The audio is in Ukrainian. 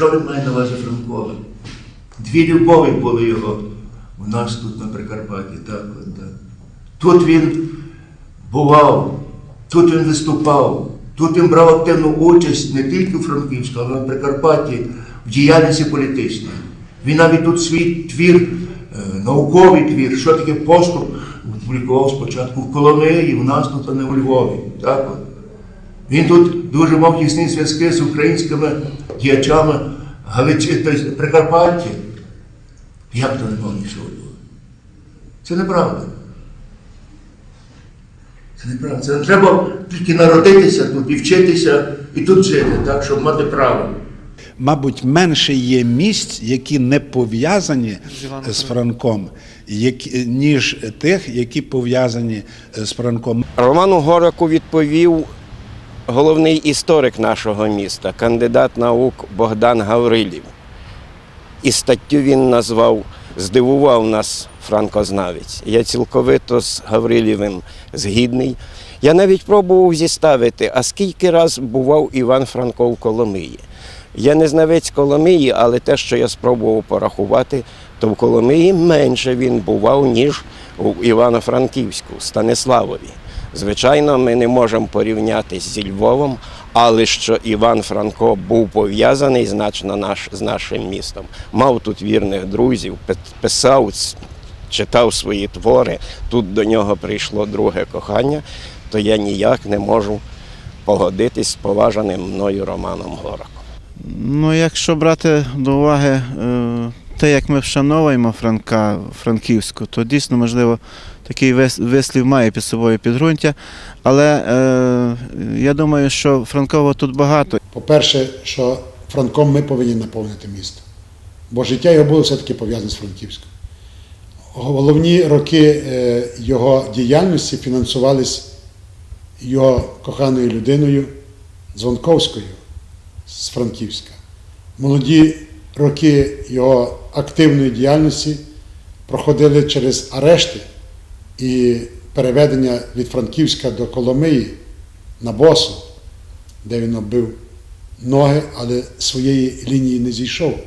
Що він має на увазі Франкова? Дві любові були його у нас тут на Прикарпатті. Так, так. Тут він бував, тут він виступав, тут він брав активну участь не тільки у Франківську, але й на Прикарпатті в діяльності політичній. Він навіть тут свій твір, е, науковий твір, що таке поступ, публікував спочатку в Коломиї, у нас тут, а не у Львові. Так от. Він тут дуже мав тісні зв'язки з українськими діячами Галичі, тобто Прикарпаття. Як то не мав нічого? було? Це неправда. Це неправда. Це не треба тільки народитися тут і вчитися і тут жити, так, щоб мати право. Мабуть, менше є місць, які не пов'язані з Франком, які, ніж тих, які пов'язані з Франком. Роману Гораку відповів головний історик нашого міста, кандидат наук Богдан Гаврилів. І статтю він назвав Здивував нас франкознавець. Я цілковито з Гаврилєвим згідний. Я навіть пробував зіставити, а скільки раз бував Іван Франко в Коломиї. Я не знавець Коломиї, але те, що я спробував порахувати, то в Коломиї менше він бував, ніж у Івано-Франківську, Станиславові. Звичайно, ми не можемо порівнятися зі Львовом, але що Іван Франко був пов'язаний значно наш, з нашим містом, мав тут вірних друзів, пи- писав, читав свої твори. Тут до нього прийшло друге кохання, то я ніяк не можу погодитись з поважаним мною Романом Гораком. Ну, якщо брати до уваги е, те, як ми вшановуємо Франка Франківську, то дійсно, можливо, такий вислів має під собою підґрунтя. Але е, я думаю, що Франкова тут багато. По-перше, що Франком ми повинні наповнити місто. Бо життя його було все-таки пов'язане з Франківськом. Головні роки е, його діяльності фінансувались його коханою людиною Дзвонковською з Франківська. Молоді роки його активної діяльності проходили через арешти і переведення від Франківська до Коломиї на Босу, де він оббив ноги, але своєї лінії не зійшов.